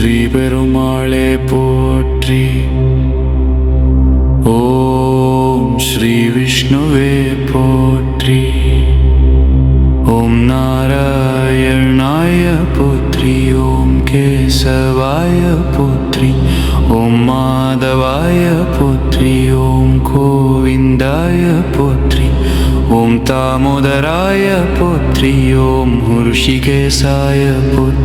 ஸ்ரீ பெருமாளே போற்றி. ஓம் ஸ்ரீ விஷ்ணுவே போற்றி. ஓம் நாராயணாய போற்றி. ஓம் கேசவாய போற்றி. ஓம் மாதவாய போற்றி. ஓம் கோவிந்தாய போற்றி. ஓம் தாமோதராய போற்றி. ஓம் ஹுருஷிகேசாய போற்றி.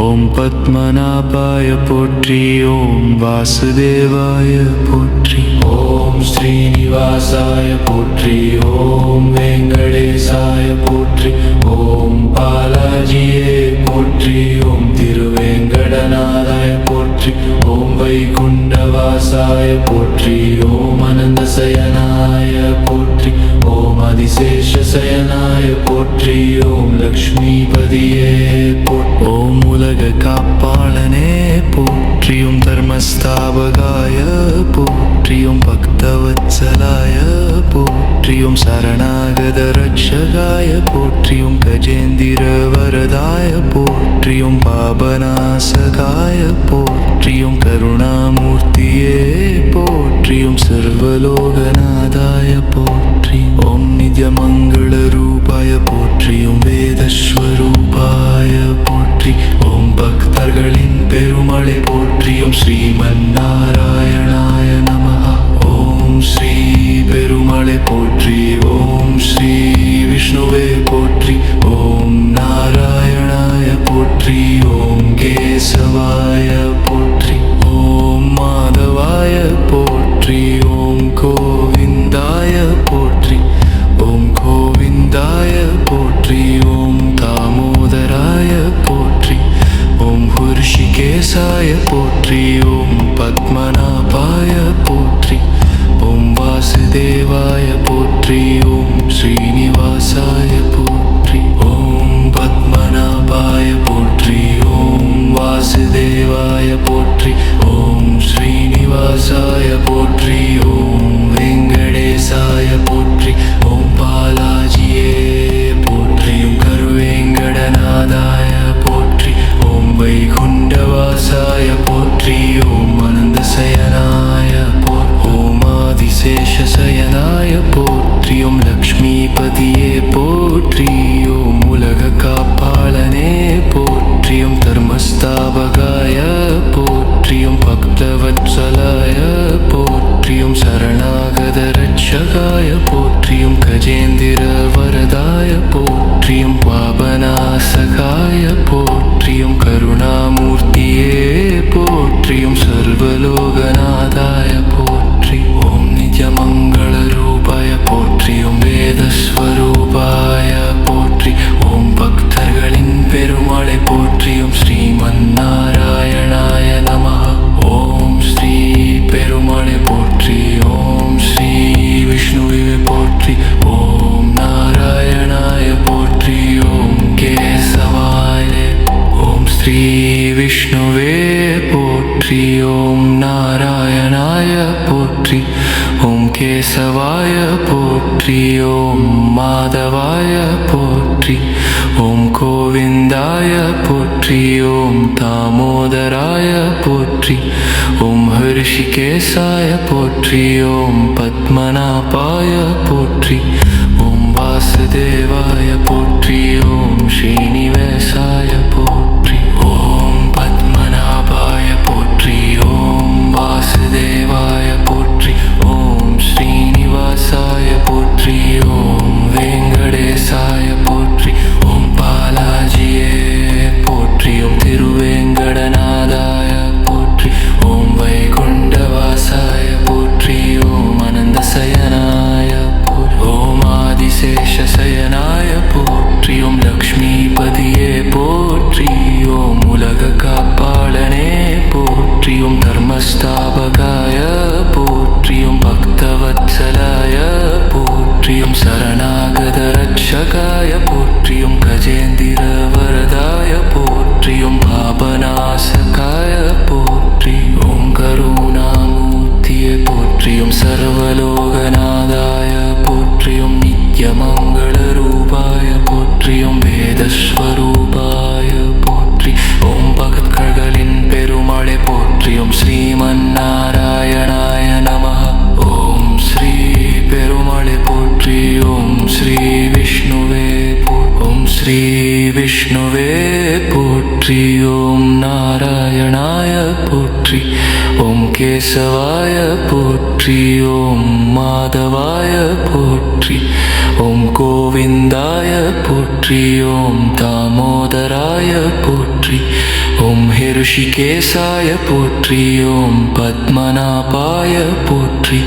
ஓம் பத்மநாபாய போற்றி ஓம் வாசுதேவாய போற்றி. ஓம் ஸ்ரீனிவாசாய போற்றி ஓம் வெங்கடேசாய போற்றி ஓம் பாலாஜியே போற்றி ஓம் திருவேங்கடநாதாய போற்றி ஓம் வைகுண்டவாசாய போற்றி ஓம் அனந்த சயனாய போற்றி ஓம் அதிசேஷ சயனாய போற்றி ஓம் லக்ஷ்மிபதியே போற்றி. காப்பாளனே போற்றியும் தர்மஸ்தாபகாய போற்றியும் பக்தவத்சலாய போற்றியும் சரணாகத ரட்சகாய போற்றியும் கஜேந்திர வரதாய போற்றியும் பாபநாசகாய போற்றியும் கருணாமூர்த்தியே போற்றியும் சர்வலோகநாதாய போற்றி ஓம் நித்யமங்களரூபாய போற்றியும் வேதஸ்வரூபாய போற்றியும் ஸ்ரீ ஹுர்ஷிகேசாய போற்றி ஓம் பத்மநாபாய போற்றி ஓம் வாசுதேவாய போற்றி போற்றியும் கருணாமூர்த்தியே போற்றியும் சர்வலோ போற்றி ஓம் நாராயணாய போற்றி ஓம் கேசவாய போற்றி ஓம் மாதவாய போற்றி ஓம் கோவிந்தாய போற்றி ஓம் தாமோதராய போற்றி ஓம் ஹரிஷிகேசாய போற்றி ஓம் பத்மநாபாய போற்றி ஓம் வாசுதேவாய போற்றி ஓம் ஸ்ரீனிவேசாய போற்றி ஓம் தாமோதராய போற்றி ஓம் ஹிருஷிகேசாய போற்றி ஓம் பத்மநாபாய போற்றி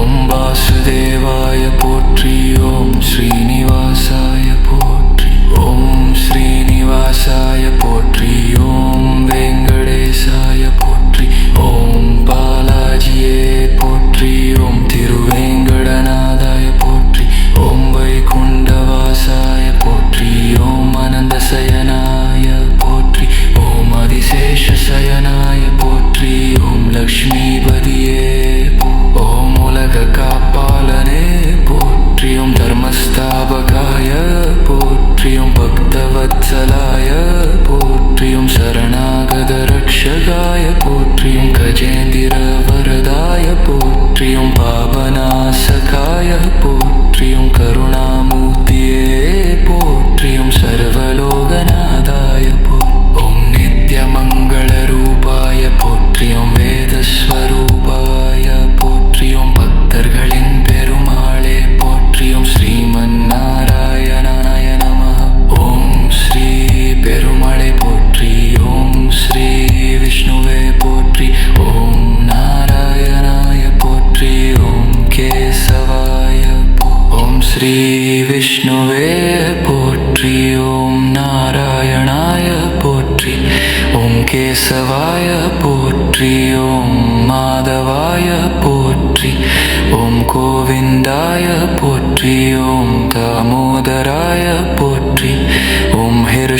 ஓம் வாசுதேவாய போற்றி ஓம் ஸ்ரீனிவாசாய போற்றி ஓம் ஸ்ரீனிவாசாய போற்றி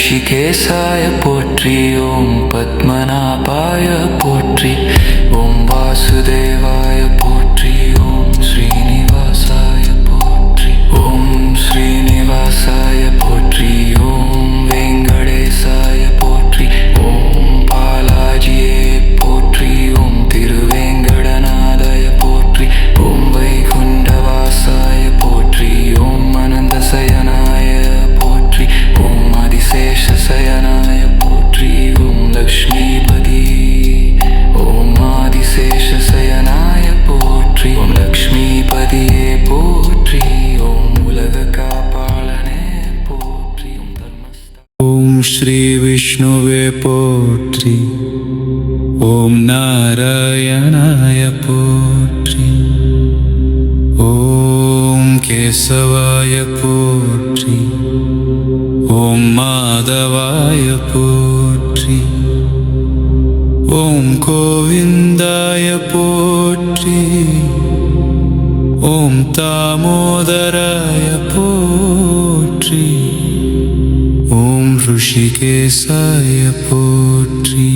ரிஷிகேசாய போற்றி ஓம் பத்மநாபாய போற்றி ஓம் ஓம் ஸ்ரீ விஷ்ணுவே போற்றி ஓம் நாராயணாய போற்றி ஓம் கேசவாய போற்றி ஓம் மாதவாய போற்றி ஓம் கோவிந்தாய போற்றி ஓம் தாமோதராய ऋषिकेशाय पोत्री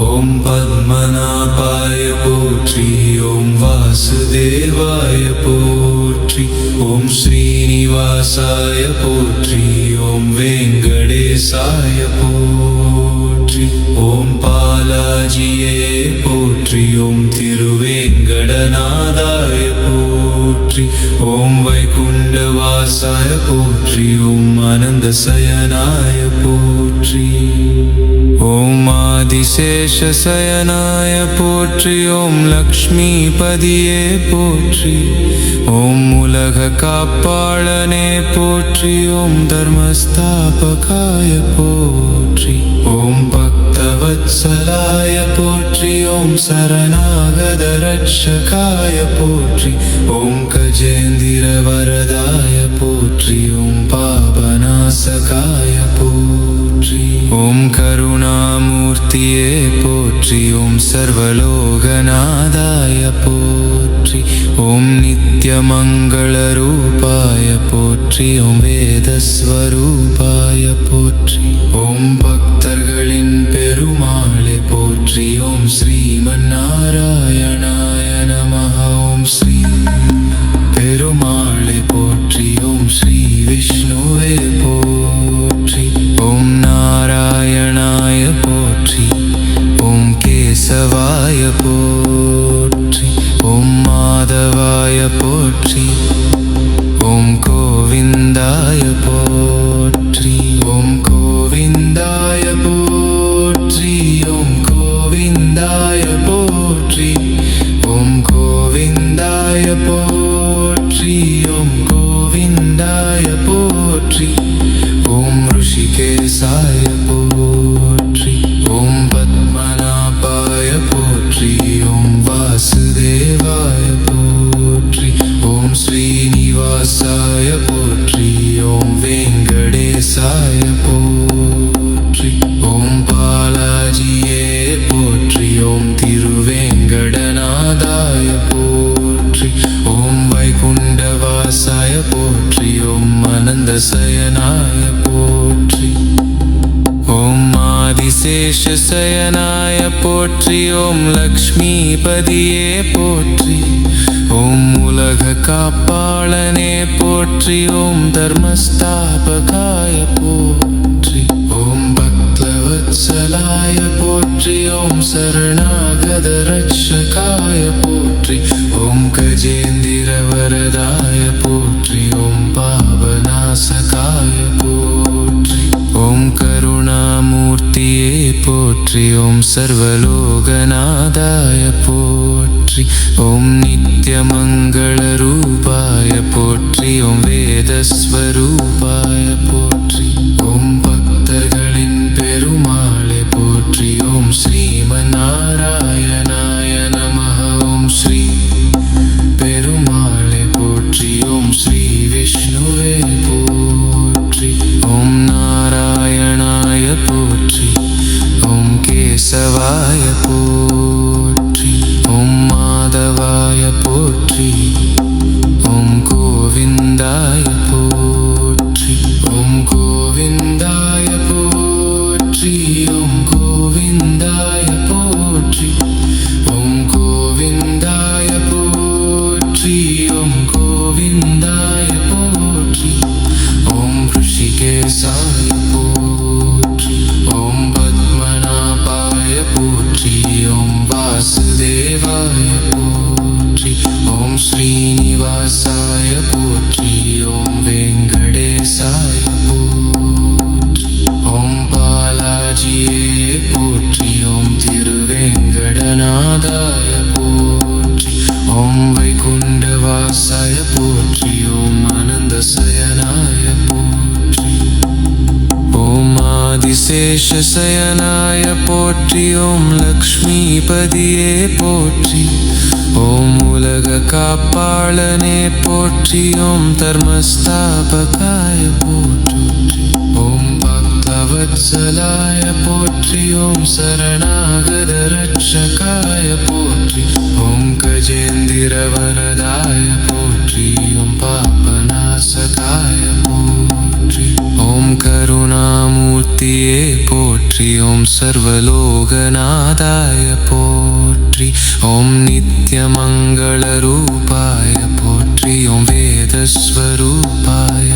ॐ पद्मनाभाय पोत्री ॐ वासुदेवाय पोत्री ॐ श्रीनिवासाय पोत्री ॐ वेङ्कटेशाय पोत्री ॐ बालाजिये पोत्री ॐ तिरुवेङ्कटनादाय पोत्री ॐ वैकुण्ठवासाय पोत्री ஆனந்த சயனாய போற்றி. ஓம் ஆதிசேஷ சயனாய போற்றி. ஓம் லக்ஷ்மி பதியே போற்றி. ஓம் உலக காப்பாளனே போற்றி. ஓம் தர்மஸ்தாபகாய போற்றி. ஓம் பக்தவத்சலாய போற்றி. ஓம் சரணாகத ரட்சகாய போற்றி. ஓம் கஜேந்திர வரதாய பாபநாசகாய போற்றி. ஓம் கருணாமூர்த்தியே போற்றி. ஓம் சர்வலோகநாதாய போற்றி. ஓம் நித்யமங்களரூபாய போற்றி. ஓம் வேதஸ்வரூபாய போற்றி. ஓம் பக்தர்களின் பெருமாளை சயனாய போற்றி ஓம் ஆதிசேஷ சயனாய போற்றி ஓம் லக்ஷ்மி பதியே போற்றி ஓம் உலக காப்பாளனே போற்றி ஓம் தர்மஸ்தாபகாய போற்றி ஓம் பக்தவத்சலாய போற்றி ஓம் சரணாகத ரட்சகாய போற்றி ஓம் கஜேந்திர வரதாய போற்றி ஓம் பா பாவநாசகாய போற்றி. ஓம் கருணாமூர்த்தியே போற்றி. ஓம் சர்வலோகநாதாய போற்றி. ஓம் நித்யமங்களரூபாய போற்றி. ஓம் வேதஸ்வரூபாய போற்றி. ஓம் ஆதிசேஷசயனாய போற்றி ஓம் லக்ஷ்மிபதியே போற்றி. ஓம் உலக காப்பாளனே போற்றி ஓம் தர்மஸ்தாபகாய போற்றி. ஓம் பக்தவத்சலாய போற்றி ஓம் சரணாகத ரட்சகாய போற்றி. ஓம் கஜேந்திர வரதாய போற்றி ஓம் பாபநாசகாய போற்றி ஓம் சர்வலோகநாதாய போற்றி ஓம் நித்யமங்களரூபாய போற்றி ஓம் வேதஸ்வரூபாய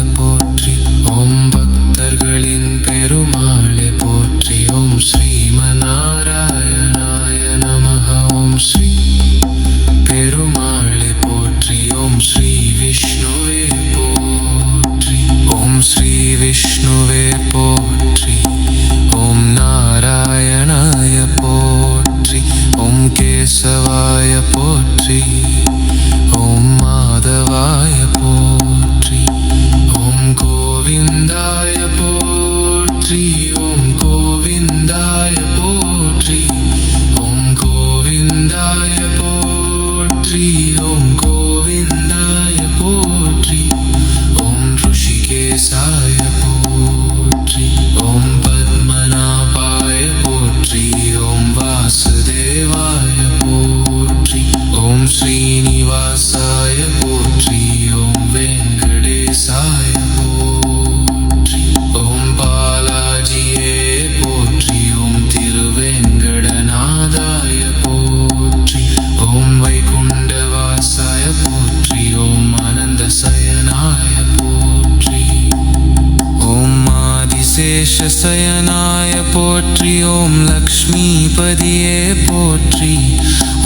ஆதிசேஷசயனாய போற்றி ஓம் லக்ஷ்மிபதியே போற்றி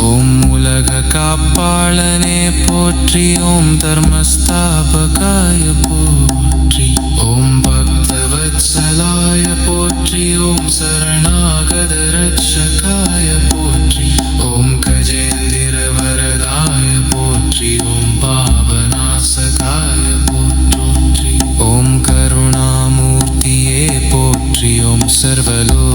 ஓம் உலக காப்பாளனே போற்றி ஓம் தர்மஸ்தாபகாய போற்றி. போற்றி